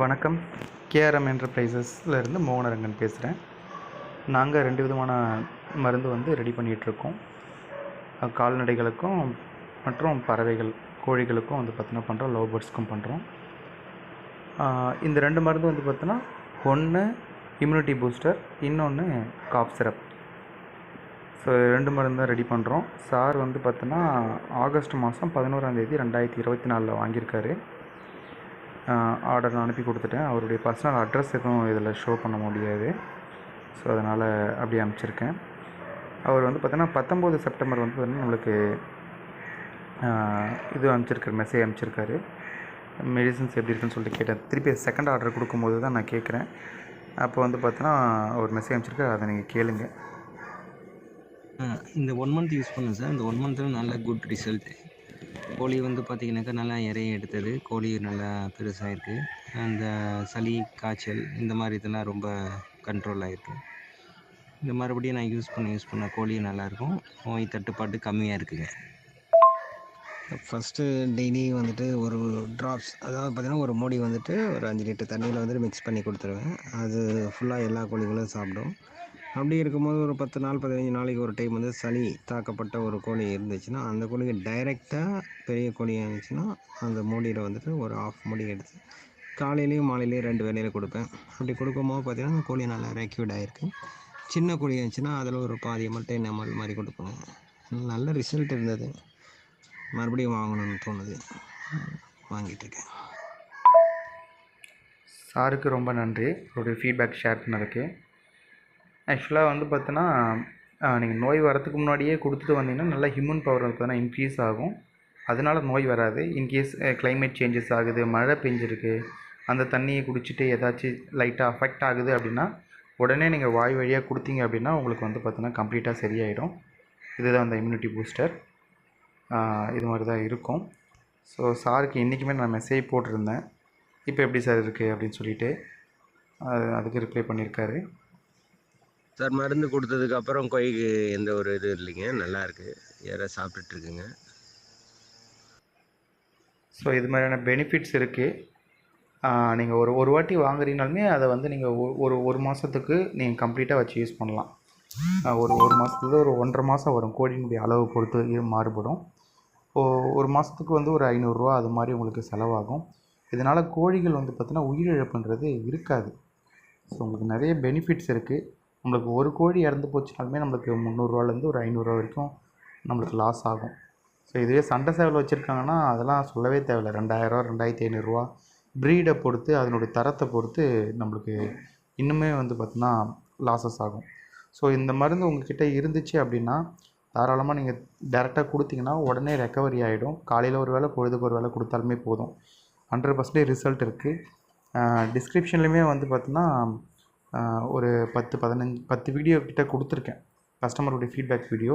வணக்கம். கேஆர்எம் என்டர்பிரைசஸ்லேருந்து மோகனரங்கன் பேசுகிறேன் நாங்கள் ரெண்டு விதமான மருந்து வந்து ரெடி பண்ணிகிட்ருக்கோம் கால்நடைகளுக்கும் மற்றும் பறவைகள் கோழிகளுக்கும் வந்து பார்த்தீங்கன்னா பண்ணுறோம் லவ் பேர்ட்ஸ்க்கும் பண்ணுறோம் இந்த ரெண்டு மருந்து வந்து பார்த்தோன்னா ஒன்று இம்யூனிட்டி பூஸ்டர் இன்னொன்று காப் சிரப் ஸோ ரெண்டு மருந்து தான் ரெடி பண்ணுறோம் சார் வந்து பார்த்தோன்னா ஆகஸ்ட் மாதம் பதினோராந்தேதி ரெண்டாயிரத்தி இருபத்தி நாலில் வாங்கியிருக்காரு. ஆர்டர் நான் அனுப்பி கொடுத்துட்டேன். அவருடைய பர்சனல் அட்ரஸ் எதுவும் இதில் ஷோ பண்ண முடியாது. ஸோ அதனால் அப்படியே அனுப்பிச்சிருக்கேன். அவர் வந்து பார்த்தோன்னா பத்தொம்போது செப்டம்பர் வந்து பார்த்தீங்கன்னா நம்மளுக்கு இது அனுப்பிச்சிருக்காரு மெசேஜ் அனுப்பிச்சிருக்காரு. மெடிசன்ஸ் எப்படி இருக்குன்னு சொல்லிட்டு கேட்டேன். திருப்பி செகண்ட் ஆர்டர் கொடுக்கும்போது தான் நான் கேட்குறேன் அப்போ வந்து பார்த்தோன்னா ஒரு மெசேஜ் அனுப்பிச்சிருக்காரு. அதை நீங்கள் கேளுங்க. இந்த ஒன் மந்த் யூஸ் பண்ணேன் சார். இந்த ஒன் மந்த்தில் நல்ல குட் ரிசல்ட்டு கோழி வந்து பார்த்திங்கனாக்கா நல்லா இறைய எடுத்தது. கோழி நல்லா பெருசாகிருக்கு அந்த சளி காய்ச்சல் இந்த மாதிரி இதெல்லாம் ரொம்ப கண்ட்ரோல் ஆகிருக்கு இந்த மறுபடியும் நான் யூஸ் பண்ண யூஸ் பண்ண கோழி நல்லாயிருக்கும் நோய் தட்டுப்பாடு கம்மியாக இருக்குங்க. ஃபஸ்ட்டு டெய்லி வந்துட்டு ஒரு ட்ராப்ஸ் அதாவது பார்த்திங்கன்னா ஒரு மூடி வந்துட்டு ஒரு அஞ்சு லிட்டர் தண்ணியில் வந்துட்டு மிக்ஸ் பண்ணி கொடுத்துருவேன். அது ஃபுல்லாக எல்லா கோழிகளும் சாப்பிடும். அப்படி இருக்கும்போது ஒரு பத்து நாள் பதினஞ்சு நாளைக்கு ஒரு டைம் வந்து சளி தாக்கப்பட்ட ஒரு கோழி இருந்துச்சுன்னா அந்த கோழிக்கு டைரெக்டாக பெரிய கோழி இருந்துச்சுன்னா அந்த மூடியில் வந்துட்டு ஒரு ஆஃப் மூடி எடுத்து காலையிலையும் மாலையிலையும் ரெண்டு வேலையில் கொடுப்பேன். அப்படி கொடுக்கும்போது பார்த்திங்கன்னா அந்த கோழி நல்லா ரெக்யூட் ஆகிருக்கு சின்ன கோழி இருந்துச்சுன்னா அதில் ஒரு பாதி மட்டும் என்ன மாதிரி கொடுப்பேன். நல்ல ரிசல்ட் இருந்தது. மறுபடியும் வாங்கணும்னு தோணுது. வாங்கிட்டுருக்கேன் சாருக்கு ரொம்ப நன்றி. அவருடைய ஃபீட்பேக் ஷேர் பண்ணதுக்கு. ஆக்சுவலாக வந்து பார்த்தோன்னா நீங்கள் நோய் வரத்துக்கு முன்னாடியே கொடுத்துட்டு வந்தீங்கன்னா நல்லா ஹியூமன் பவர் வந்து இன்க்ரீஸ் ஆகும். அதனால நோய் வராது. இன்கேஸ் கிளைமேட் சேஞ்சஸ் ஆகுது மழை பெஞ்சிருக்கு அந்த தண்ணியை குடிச்சிட்டு ஏதாச்சும் லைட்டாக அஃபெக்ட் ஆகுது அப்படின்னா உடனே நீங்கள் வாய் வழியாக கொடுத்தீங்க அப்படின்னா உங்களுக்கு வந்து பார்த்தீங்கன்னா கம்ப்ளீட்டாக சரியாயிடும். இதுதான் அந்த இம்யூனிட்டி பூஸ்டர் இது மாதிரி தான் இருக்கும் ஸோ சாருக்கு இன்றைக்குமே நான் மெசேஜ் போட்டிருந்தேன். இப்போ எப்படி சார் இருக்குது அப்படின்னு சொல்லிட்டு அது அதுக்கு ரிப்ளை பண்ணியிருக்காரு சார் மருந்து கொடுத்ததுக்கு அப்புறம் கொய்க்கு எந்த ஒரு இதுவும் இல்லைங்க. நல்லா இருக்கு. யாராவது சாப்பிட்டுட்டு இருக்குங்க. ஸோ இது மாதிரியான பெனிஃபிட்ஸ் இருக்குது நீங்கள் ஒரு ஒரு வாட்டி வாங்குறீங்கனாலுமே அதை வந்து நீங்கள் ஒரு ஒரு மாதத்துக்கு நீங்கள் கம்ப்ளீட்டாக வச்சு யூஸ் பண்ணலாம். ஒரு ஒரு மாதத்துல ஒரு ஒன்றரை மாதம் வரும். கோழியினுடைய அளவு பொறுத்து மாறுபடும். ஒரு மாதத்துக்கு வந்து ஒரு ஐநூறுரூவா அது மாதிரி உங்களுக்கு செலவாகும். இதனால் கோழிகள் வந்து பார்த்திங்கன்னா உயிரிழப்புன்றது இருக்காது. ஸோ உங்களுக்கு நிறைய பெனிஃபிட்ஸ் இருக்குது நம்மளுக்கு ஒரு கோழி இறந்து போச்சுனாலுமே நம்மளுக்கு முந்நூறுரூவாலேருந்து ஒரு ஐநூறுரூவா வரைக்கும் நம்மளுக்கு லாஸ் ஆகும். ஸோ இதுவே சண்டை சேவல் வச்சுருக்காங்கன்னா அதெல்லாம் சொல்லவே தேவையில்ல. ரெண்டாயிரரூவா ரெண்டாயிரத்தி ஐநூறுரூவா ப்ரீடை பொறுத்து அதனுடைய தரத்தை பொறுத்து நம்மளுக்கு இன்னுமே வந்து பார்த்திங்கன்னா லாஸஸ் ஆகும். ஸோ இந்த மருந்து உங்கள்கிட்ட இருந்துச்சு அப்படின்னா தாராளமாக நீங்கள் டேரெக்டாக கொடுத்தீங்கன்னா உடனே ரெக்கவரி ஆகிடும் காலையில் ஒரு வேளை பொழுதுக்கு ஒரு வேளை கொடுத்தாலுமே போதும். ஹண்ட்ரட் பர்சன்டேஜ் ரிசல்ட் இருக்குது டிஸ்கிரிப்ஷன்லையுமே வந்து பார்த்தீங்கன்னா ஒரு பத்து பதினஞ்சு பத்து வீடியோ கிட்ட கொடுத்துருக்கேன். கஸ்டமருடைய ஃபீட்பேக் வீடியோ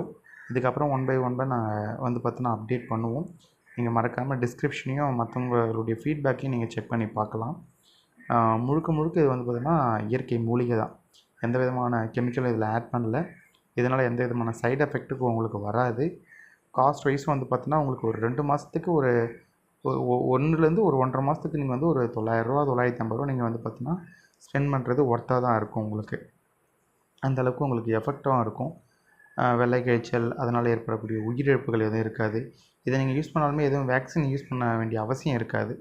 இதுக்கப்புறம் ஒன் பை ஒன் பை நான் வந்து பார்த்தினா அப்டேட் பண்ணுவோம். நீங்கள் மறக்காமல் டிஸ்கிரிப்ஷனையும் மற்றவங்களுடைய ஃபீட்பேக்கையும் நீங்கள் செக் பண்ணி பார்க்கலாம். முழுக்க முழுக்க இது வந்து பார்த்திங்கன்னா இயற்கை மூலிகை தான். எந்த விதமான கெமிக்கலும் இதில் ஆட் பண்ணல. இதனால் எந்த விதமான சைடு எஃபெக்ட்டுக்கும் உங்களுக்கு வராது. காஸ்ட் வைஸ் வந்து பார்த்தீங்கன்னா உங்களுக்கு ஒரு ரெண்டு மாதத்துக்கு ஒரு ஒன்றுலேருந்து ஒரு ஒன்றரை மாதத்துக்கு நீங்கள் வந்து ஒரு தொள்ளாயிரரூவா தொள்ளாயிரத்தி ஐம்பது ரூபா நீங்கள் வந்து பார்த்தீங்கன்னா ஸ்பெண்ட் பண்ணுறது ஒர்த்தாக தான் இருக்கும் உங்களுக்கு. அந்தளவுக்கு உங்களுக்கு எஃபெக்டாகவும் இருக்கும். வெள்ளை காய்ச்சல் அதனால் ஏற்படக்கூடிய உயிரிழப்புகள் எதுவும் இருக்காது. இதை நீங்கள் யூஸ் பண்ணாலுமே எதுவும் வேக்சின் யூஸ் பண்ண வேண்டிய அவசியம் இருக்காது.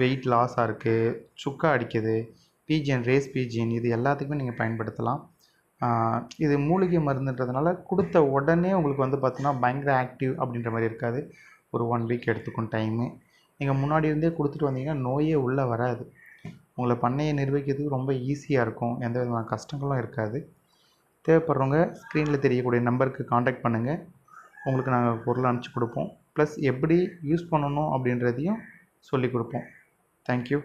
வெயிட் லாஸாக இருக்குது சுக்கா அடிக்குது பீஜியன் ரேஸ் பீஜியன் இது எல்லாத்துக்குமே நீங்கள் பயன்படுத்தலாம். இது மூலிகை மருந்துன்றதுனால கொடுத்த உடனே உங்களுக்கு வந்து பார்த்தீங்கன்னா பயங்கர ஆக்டிவ் அப்படின்ற மாதிரி இருக்காது. ஒரு ஒன் வீக் எடுத்துக்கும் டைமு நீங்கள் முன்னாடி இருந்தே கொடுத்துட்டு வந்தீங்கன்னா நோயே உள்ளே வராது. உங்களை பண்ணையை நிர்வகிக்கிறதுக்கு ரொம்ப ஈஸியாக இருக்கும். எந்த விதமான கஷ்டங்களும் இருக்காது. தேவைப்படுறவங்க ஸ்க்ரீனில் தெரியக்கூடிய நம்பருக்கு காண்டாக்ட் பண்ணுங்கள் உங்களுக்கு நாங்கள் பொருள் அனுப்பிச்சி கொடுப்போம். ப்ளஸ் எப்படி யூஸ் பண்ணணும் அப்படின்றதையும் சொல்லிக் கொடுப்போம். தேங்க்யூ